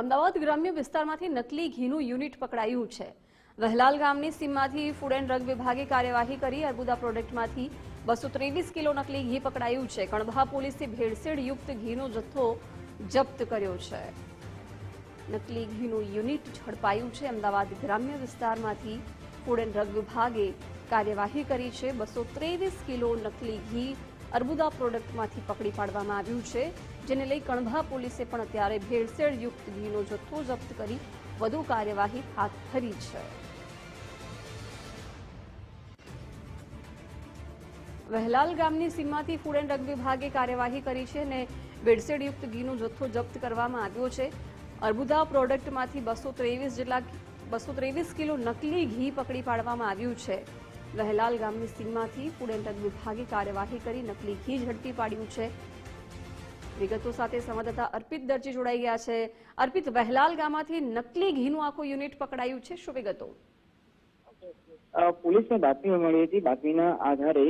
અમદાવાદ ગ્રામ્ય વિસ્તારમાંથી નકલી ઘીનું યુનિટ પકડાયું છે. વહેલાલ ગામની સીમમાંથી ફૂડ એન્ડ ડ્રગ વિભાગે કાર્યવાહી કરી અર્બુદા પ્રોડક્ટમાંથી બસો ત્રેવીસ કિલો નકલી ઘી પકડાયું છે. કણભા પોલીસે ભેળસેળ યુક્ત ઘીનો જથ્થો જપ્ત કર્યો છે. નકલી ઘીનું યુનિટ ઝડપાયું છે. અમદાવાદ ગ્રામ્ય વિસ્તારમાંથી ફૂડ એન્ડ ડ્રગ વિભાગે કાર્યવાહી કરી છે. બસો ત્રેવીસ કિલો નકલી ઘી અર્બુદા પ્રોડક્ટમાંથી પકડી પાડવામાં આવ્યું છે. જેને લઈ કણભા પોલીસે પણ અત્યારે ભેળસેળ યુક્ત ઘીનો જથ્થો જપ્ત કરી વધુ કાર્યવાહી હાથ ધરી છે. વહેલાલ ગામની સીમાથી ફૂડ એન્ડ ડ્રગ વિભાગે કાર્યવાહી કરી છે અને ભેળસેળયુક્ત ઘીનો જથ્થો જપ્ત કરવામાં આવ્યો છે. અર્બુદા પ્રોડક્ટમાંથી બસો ત્રેવીસ જેટલા બસો ત્રેવીસ કિલો નકલી ઘી પકડી પાડવામાં આવ્યું છે. વહેલાલ ગામની સીમાથી ફૂડ એન્ડ ડ્રગ વિભાગે કાર્યવાહી કરી નકલી ઘી ઝડપી પાડ્યું છે. વિગતો સાથે સંવાદદાતા અર્પિત દરજી જોડાઈ ગયા છે. અર્પિત, વહેલાલ ગામમાંથી નકલી ઘીનું આખું યુનિટ પકડાયું છે. શું વિગતો? પોલીસને બાતમી મળી હતી. બાતમીના આધારે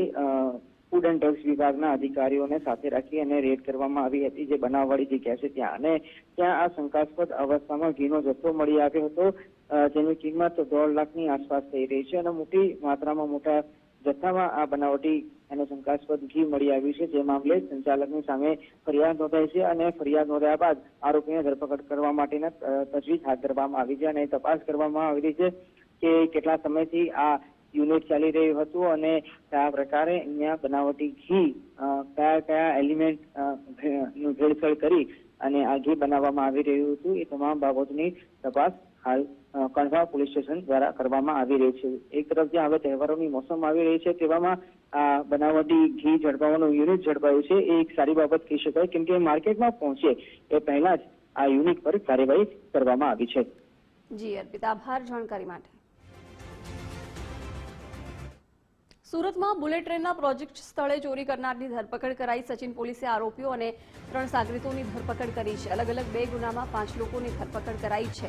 ફૂડ એન્ડ ડ્રગ્સ વિભાગના અધિકારીઓને સાથે રાખી અને રેડ કરવામાં આવી હતી જે બનાવવાળી જગ્યા છે ત્યાં. અને ત્યાં આ શંકાસ્પદ અવસ્થામાં ઘીનો જથ્થો મળી આવ્યો હતો. જેની કિંમત દોઢ લાખની આસપાસ થઈ રહી છે અને મોટી માત્રામાં મોટા જથ્થામાં આ બનાવટી અને શંકાસ્પદ ઘી મળી આવ્યું છે. જે મામલે સંચાલકની સામે ફરિયાદ નોંધાઈ છે અને ફરિયાદ નોંધાયા બાદ આરોપીને ધરપકડ કરવા માટેના તજવીજ હાથ ધરવામાં આવી છે અને તપાસ કરવામાં આવી રહી છે કે કેટલા સમયથી આ યુનિટ ચાલી રહ્યું હતું અને કયા પ્રકારે અહીંયા બનાવટી ઘી કયા કયા એલિમેન્ટ ભેળસેળ કરી અને આ ઘી બનાવવામાં આવી રહ્યું હતું. એ તમામ બાબતોની તપાસ હાલ કણવા પોલીસ સ્ટેશન દ્વારા કરવામાં આવી રહી છે. એક તરફ જ્યાં હવે તહેવારોની મોસમ આવી રહી છે, તેવામાં આ બનાવટી ઘી ઝડપાવાનું યુનિટ ઝડપાયું છે. એ એક સારી બાબત કહી શકાય, કેમ કે માર્કેટમાં પહોંચે એ પહેલા જ આ યુનિટ પર કાર્યવાહી કરવામાં આવી છે. જી, અર્પિતા. આભાર. જાણકારી માટે. સુરતમાં બુલેટ ટ્રેનના પ્રોજેક્ટ સ્થળે ચોરી કરનારની ધરપકડ કરાઈ. સચિન પોલીસે આરોપીઓ અને ત્રણ સાગરીતોની ધરપકડ કરી છે. અલગ અલગ બે ગુનામાં પાંચ લોકોની ધરપકડ કરાઈ છે.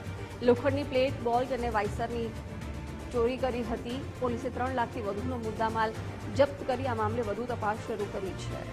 લોખંડની પ્લેટ, બોલ્ટ અને વાઇસરની ચોરી કરી હતી. પોલીસે ત્રણ લાખથી વધુનો મુદ્દામાલ જપ્ત કરી આ મામલે વધુ તપાસ શરૂ કરી છે.